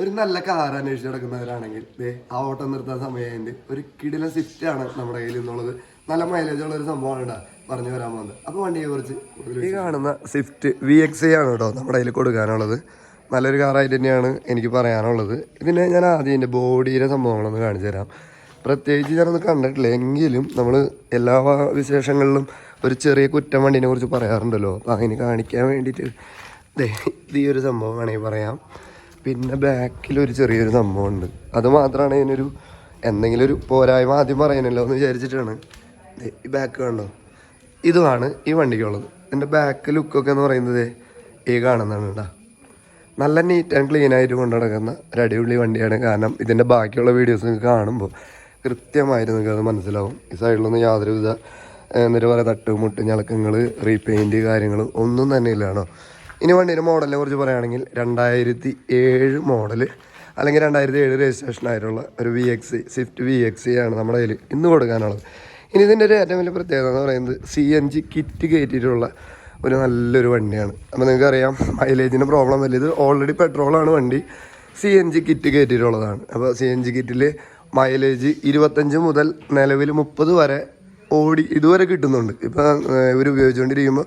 ഒരു നല്ല കാർ അന്വേഷിച്ച് നടക്കുന്നവരാണെങ്കിൽ ആ ഓട്ടം നിർത്താൻ സമയമായിട്ട് ഒരു കിടില ആണ് നമ്മുടെ കയ്യിൽ എന്നുള്ളത് നല്ല മൈലേജ് ഉള്ള ഒരു സംഭവമാണ് പറഞ്ഞു വരാൻ പോകുന്നത് അപ്പോൾ വണ്ടിയെ കുറിച്ച് ഈ കാണുന്ന സ്വിഫ്റ്റ് വി എക്സ് ആണ് കേട്ടോ നമ്മുടെ കയ്യിൽ കൊടുക്കാനുള്ളത്. നല്ലൊരു കാറായിട്ട് തന്നെയാണ് എനിക്ക് പറയാനുള്ളത്. ഇതിനെ ഞാൻ ആദ്യം എന്റെ ബോഡിയിലെ സംഭവങ്ങളൊന്ന് കാണിച്ചു തരാം. പ്രത്യേകിച്ച് ഞാനൊന്ന് കണ്ടിട്ടില്ല. എങ്കിലും നമ്മൾ എല്ലാ വിശേഷങ്ങളിലും ഒരു ചെറിയ കുറ്റം വണ്ടീനെ കുറിച്ച് പറയാറുണ്ടല്ലോ. അപ്പം അതിന് കാണിക്കാൻ വേണ്ടിയിട്ട് ഈ ഒരു സംഭവം വേണമെങ്കിൽ പറയാം. പിന്നെ ബാക്കിൽ ഒരു ചെറിയൊരു സംഭവമുണ്ട്. അത് മാത്രമാണ് ഇതിനൊരു എന്തെങ്കിലും ഒരു പോരായ്മ ആദ്യം പറയാനല്ലോ എന്ന് വിചാരിച്ചിട്ടാണ്. ഈ ബാക്ക് കണ്ടോ? ഇതുമാണ് ഈ വണ്ടിക്കുള്ളത്. എന്റെ ബാക്ക് ലുക്കൊക്കെ എന്ന് പറയുന്നത് ഈ കാണുന്നതാണ് കേട്ടോ നല്ല നീറ്റ് ആൻഡ് ക്ലീൻ ആയിട്ട് കൊണ്ടു നടക്കുന്ന ഒരു അടിപൊളി വണ്ടിയാണ്. കാരണം ഇതിന്റെ ബാക്കിയുള്ള വീഡിയോസ് നിങ്ങൾക്ക് കാണുമ്പോൾ കൃത്യമായിട്ട് നിങ്ങൾക്ക് അത് മനസ്സിലാവും. ഈ സൈഡിലൊന്നും യാതൊരുവിധ എന്നിട്ട് പറയുക തട്ടുമുട്ട് ഞളക്കങ്ങൾ റീപെയിന്റ് കാര്യങ്ങൾ ഒന്നും തന്നെ ഇല്ലാണോ ഇനി വണ്ടിയുടെ മോഡലിനെ കുറിച്ച് പറയുകയാണെങ്കിൽ രണ്ടായിരത്തി ഏഴ് മോഡൽ അല്ലെങ്കിൽ രണ്ടായിരത്തി ഏഴ് രജിസ്ട്രേഷൻ ആയിട്ടുള്ള ഒരു V X Swift V X ആണ് നമ്മുടെ കയ്യിൽ ഇന്ന് കൊടുക്കാനുള്ളത്. ഇനി ഇതിന്റെ ഒരു ഏറ്റവും വലിയ പ്രത്യേകത എന്ന് പറയുന്നത് സി എൻ ജി കിറ്റ് കയറ്റിയിട്ടുള്ള ഒരു നല്ലൊരു വണ്ടിയാണ്. അപ്പോൾ നിങ്ങൾക്കറിയാം മൈലേജിന് പ്രോബ്ലം വലിയത് ഓൾറെഡി പെട്രോളാണ് വണ്ടി. സി എൻ ജി കിറ്റ് കയറ്റിയിട്ടുള്ളതാണ്. അപ്പോൾ സി എൻ ജി കിറ്റിൽ മൈലേജ് ഇരുപത്തഞ്ച് മുതൽ നിലവിൽ മുപ്പത് വരെ ഓടി ഇതുവരെ കിട്ടുന്നുണ്ട്. ഇപ്പോൾ ഇവർ ഉപയോഗിച്ചുകൊണ്ടിരിക്കുമ്പോൾ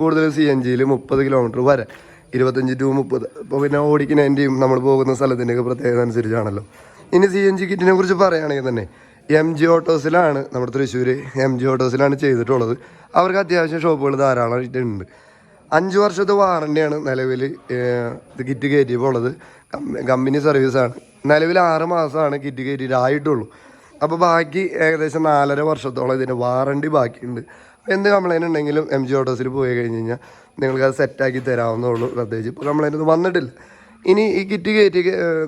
കൂടുതൽ സി എൻ ജിയിൽ മുപ്പത് കിലോമീറ്റർ വരെ. ഇരുപത്തഞ്ച് ടു മുപ്പത്. അപ്പോൾ പിന്നെ ഓടിക്കുന്നതിന്റെയും നമ്മൾ പോകുന്ന സ്ഥലത്തിന്റെയൊക്കെ പ്രത്യേകത അനുസരിച്ചാണല്ലോ. ഇനി സി എൻ ജി കിറ്റിനെ കുറിച്ച് പറയുകയാണെങ്കിൽ തന്നെ എം ജി ഓട്ടോസിലാണ് നമ്മുടെ തൃശ്ശൂർ എം ജി ഓട്ടോസിലാണ് ചെയ്തിട്ടുള്ളത്. അവർക്ക് അത്യാവശ്യം ഷോപ്പുകൾ ധാരാളമായിട്ടുണ്ട് അഞ്ച് വർഷത്തെ വാറണ്ടിയാണ് നിലവിൽ ഇത് കിറ്റ് കയറ്റിയപ്പോൾ ഉള്ളത്. കമ്പനി സർവീസാണ്. നിലവിൽ ആറ് മാസമാണ് കിറ്റ് കയറ്റിയിട്ട് ആയിട്ടുള്ളൂ. അപ്പോൾ ബാക്കി ഏകദേശം നാലര വർഷത്തോളം ഇതിന്റെ വാറണ്ടി ബാക്കിയുണ്ട്. എന്ത് കംപ്ലൈന്റ് ഉണ്ടെങ്കിലും എം ജി ഓട്ടോസിൽ പോയി കഴിഞ്ഞ് കഴിഞ്ഞാൽ നിങ്ങൾക്ക് അത് സെറ്റാക്കി തരാവുന്നേ പ്രത്യേകിച്ച്. ഇപ്പോൾ കംപ്ലൈന്റ് ഒന്നും വന്നിട്ടില്ല. ഇനി ഈ കിറ്റ് കയറ്റി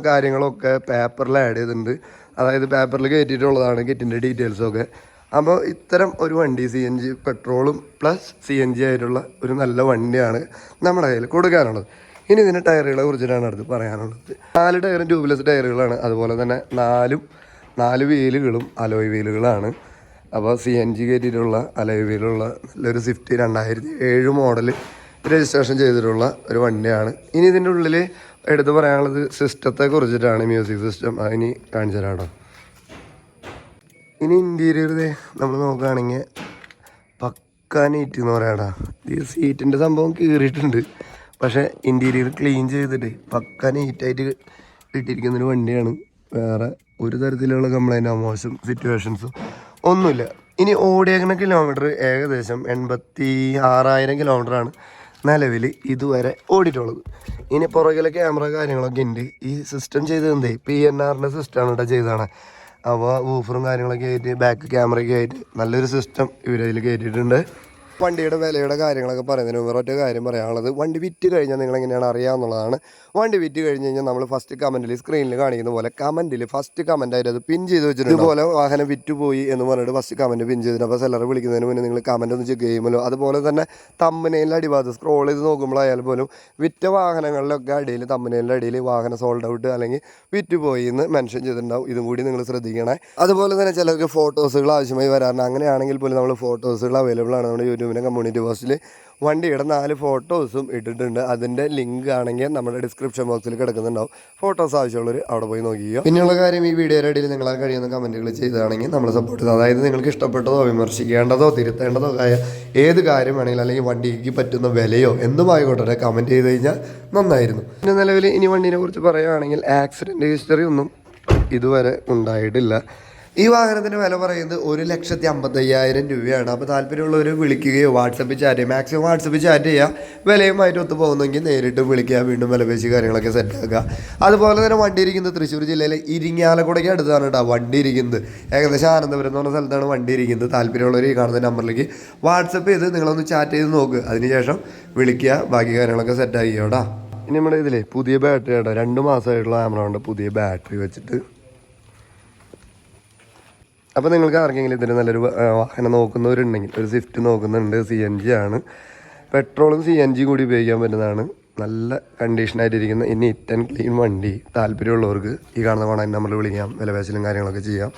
കാര്യങ്ങളൊക്കെ പേപ്പറിൽ ആഡ് ചെയ്തിട്ടുണ്ട്. അതായത് പേപ്പറിൽ കയറ്റിയിട്ടുള്ളതാണ് കിറ്റിന്റെ ഡീറ്റെയിൽസൊക്കെ അപ്പോൾ ഇത്തരം ഒരു വണ്ടി സി എൻ ജി പെട്രോളും പ്ലസ് സി എൻ ജി ആയിട്ടുള്ള ഒരു നല്ല വണ്ടിയാണ് നമ്മുടെ കയ്യിൽ കൊടുക്കാനുള്ളത്. ഇനി ഇതിന്റെ ടയറുകളെ കുറിച്ചിട്ടാണ് അടുത്ത് പറയാനുള്ളത്. നാല് ടയറും ട്യൂബ്ലെസ് ടയറുകളാണ് അതുപോലെ തന്നെ നാലും നാല് വീലുകളും അലോയ് വീലുകളാണ് അപ്പോൾ സി എൻ ജി കയറ്റിയിട്ടുള്ള അലോയ് വീലുള്ള നല്ലൊരു സ്വിഫ്റ്റ് രണ്ടായിരത്തി ഏഴ് മോഡൽ രജിസ്ട്രേഷൻ ചെയ്തിട്ടുള്ള ഒരു വണ്ടിയാണ്. ഇനി ഇതിന്റെ ഉള്ളിൽ എടുത്തു പറയാനുള്ളത് സിസ്റ്റത്തെ കുറിച്ചിട്ടാണ് മ്യൂസിക് സിസ്റ്റം. അതിനി കാണിച്ചു തരാട്ടോ ഇനി ഇന്റീരിയർ നമ്മൾ നോക്കുകയാണെങ്കിൽ പക്ക നീറ്റ് എന്ന് പറയാടാ ഈ സീറ്റിന്റെ സംഭവം കീറിയിട്ടുണ്ട്. പക്ഷേ ഇന്റീരിയർ ക്ലീൻ ചെയ്തിട്ട് പക്ക നീറ്റായിട്ട് ഇട്ടിരിക്കുന്നൊരു വണ്ടിയാണ്. വേറെ ഒരു തരത്തിലുള്ള കംപ്ലൈന്റോ മോശം സിറ്റുവേഷൻസും ഒന്നുമില്ല. ഇനി ഓടിയേക്കുന്ന കിലോമീറ്റർ ഏകദേശം എൺപത്തി ആറായിരം കിലോമീറ്ററാണ് നിലവിൽ ഇതുവരെ ഓടിയിട്ടുള്ളത്. ഇനി പുറകിലെ ക്യാമറ കാര്യങ്ങളൊക്കെ ഉണ്ട്. ഈ സിസ്റ്റം ചെയ്തതെന്തേ പി എൻ ആറിന്റെ സിസ്റ്റമാണ് കേട്ടോ ചെയ്തതാണ്. അപ്പോൾ ഊഫറും കാര്യങ്ങളൊക്കെ ആയിട്ട് ബാക്ക് ക്യാമറയൊക്കെ ആയിട്ട് നല്ലൊരു സിസ്റ്റം ഇവരതിൽ കയറ്റിയിട്ടുണ്ട് വണ്ടിയുടെ വിലയുടെ കാര്യങ്ങളൊക്കെ പറയുന്നതിന് മുമ്പ് ഒറ്റ കാര്യം പറയാനുള്ളത്. വണ്ടി വിറ്റ് കഴിഞ്ഞാൽ നിങ്ങൾ എങ്ങനെയാണ് അറിയാമെന്നുള്ളതാണ് വണ്ടി വിറ്റ് കഴിഞ്ഞ് കഴിഞ്ഞാൽ നമ്മൾ ഫസ്റ്റ് കമന്റിൽ സ്ക്രീനിൽ കാണിക്കുന്ന പോലെ കമന്റിൽ ഫസ്റ്റ് കമന്റ് ആയിട്ട് അത് പിൻ ചെയ്ത് വെച്ചിട്ടുണ്ട്. ഇതുപോലെ വാഹനം വിറ്റ് പോയി എന്ന് പറഞ്ഞിട്ട് ഫസ്റ്റ് കമന്റ് പിൻ ചെയ്തിട്ട് അപ്പോൾ സെല്ലർ വിളിക്കുന്നതിന് മുന്നേ നിങ്ങൾ കമന്റ് ഒന്ന് ചെക്ക് ചെയ്യുമല്ലോ. അതുപോലെ തന്നെ തമ്മനയിലെ അടിഭാഗത്ത് സ്ക്രോൾ ചെയ്ത് നോക്കുമ്പോഴായാലും പോലും വിറ്റ വാഹനങ്ങളിലൊക്കെ അടിയിൽ തമ്മനയിലെ അടിയിൽ വാഹനം സോൾഡ് ഔട്ട് അല്ലെങ്കിൽ വിറ്റ് പോയി എന്ന് മെൻഷൻ ചെയ്തിട്ടുണ്ടാവും. ഇതും കൂടി നിങ്ങൾ ശ്രദ്ധിക്കണേ. അതുപോലെ തന്നെ ചിലർക്ക് ഫോട്ടോസുകൾ ആവശ്യമായി വരാറുണ്ട്. അങ്ങനെയാണെങ്കിൽ പോലും നമ്മൾ ഫോട്ടോസുകൾ അവൈലബിൾ ആണ് നമ്മുടെ യൂട്യൂബിന്റെ കമ്മ്യൂണിറ്റി പോസ്റ്റിൽ വണ്ടിയുടെ നാല് ഫോട്ടോസും ഇട്ടിട്ടുണ്ട്. അതിന്റെ ലിങ്ക് ആണെങ്കിൽ നമ്മുടെ ഡിസ്ക്രിപ്ഷൻ ബോക്സിൽ കിടക്കുന്നുണ്ടാവും. ഫോട്ടോസ് ആവശ്യമുള്ളവർ അവിടെ പോയി നോക്കിയോ പിന്നെയുള്ള കാര്യം ഈ വീഡിയോയുടെ ഇടയിൽ നിങ്ങളാൽ കഴിയുന്ന കമന്റുകൾ ചെയ്താണെങ്കിൽ നമ്മൾ സപ്പോർട്ട് ചെയ്യുന്നത് അതായത് നിങ്ങൾക്ക് ഇഷ്ടപ്പെട്ടതോ വിമർശിക്കേണ്ടതോ തിരുത്തേണ്ടതോ ആയ ഏത് കാര്യം വേണമെങ്കിലും അല്ലെങ്കിൽ വണ്ടിക്ക് പറ്റുന്ന വിലയോ എന്തുമായിക്കോട്ടെ കമന്റ് ചെയ്ത് കഴിഞ്ഞാൽ നന്നായിരുന്നു. പിന്നെ നിലവിൽ ഇനി വണ്ടീനെ കുറിച്ച് പറയുകയാണെങ്കിൽ ആക്സിഡന്റ് ഹിസ്റ്ററി ഒന്നും ഇതുവരെ ഉണ്ടായിട്ടില്ല. ഈ വാഹനത്തിന് വില പറയുന്നത് ഒരു ലക്ഷത്തി അമ്പത്തയ്യായിരം രൂപയാണ്. അപ്പോൾ താല്പര്യമുള്ളവർ വിളിക്കുകയോ വാട്സപ്പിൽ ചാറ്റ് ചെയ്യുക മാക്സിമം വാട്സപ്പിൽ ചാറ്റ് ചെയ്യുക വിലയുമായിട്ട് ഒത്തു പോകുന്നെങ്കിൽ നേരിട്ട് വിളിക്കുക വീണ്ടും വില പേശി കാര്യങ്ങളൊക്കെ സെറ്റ് ആക്കുക. അതുപോലെ തന്നെ വണ്ടി ഇരിക്കുന്നത് തൃശ്ശൂർ ജില്ലയിലെ ഇരിങ്ങാലക്കുടയ്ക്ക് അടുത്താണ് കേട്ടോ വണ്ടി ഇരിക്കുന്നത്. ഏകദേശം ആനന്ദപുരം എന്ന് പറഞ്ഞ സ്ഥലത്താണ് വണ്ടി ഇരിക്കുന്നത്. താല്പര്യമുള്ളവർ ഈ കാണുന്ന നമ്പറിലേക്ക് വാട്സപ്പ് ചെയ്ത് നിങ്ങളൊന്ന് ചാറ്റ് ചെയ്ത് നോക്കുക അതിനുശേഷം വിളിക്കുക ബാക്കി കാര്യങ്ങളൊക്കെ സെറ്റ് ആക്കിയോടാ ഇനി നമ്മുടെ ഇതിലെ പുതിയ ബാറ്ററി കേട്ടോ രണ്ട് മാസമായിട്ടുള്ള ആമറോണ്ട് പുതിയ ബാറ്ററി വെച്ചിട്ട്. അപ്പോൾ നിങ്ങൾക്ക് ആർക്കെങ്കിലും ഇതിന് നല്ലൊരു വാഹനം നോക്കുന്നവരുണ്ടെങ്കിൽ ഒരു സ്വിഫ്റ്റ് നോക്കുന്നുണ്ട് സി എൻ ജി ആണ്. പെട്രോളും സി എൻ ജി കൂടി ഉപയോഗിക്കാൻ പറ്റുന്നതാണ്. നല്ല കണ്ടീഷനായിട്ടിരിക്കുന്ന ഈ നീറ്റ് ആൻഡ് ക്ലീൻ വണ്ടി താല്പര്യമുള്ളവർക്ക് ഈ കാണുന്ന കോൺടാക്ട് നമ്മൾ വിളിക്കാം. വിലപേശലും കാര്യങ്ങളൊക്കെ ചെയ്യാം.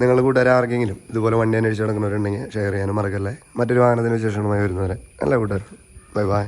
നിങ്ങൾ കൂട്ടുകാരെ ആർക്കെങ്കിലും ഇതുപോലെ വണ്ടി അന്വേഷിച്ച് നടക്കുന്നവരുണ്ടെങ്കിൽ ഷെയർ ചെയ്യാനും മറക്കല്ലേ. മറ്റൊരു വാഹനത്തിന് വിശേഷങ്ങളുമായി വരുന്നവരെ നല്ല കൂട്ടുകാർ. Bye bye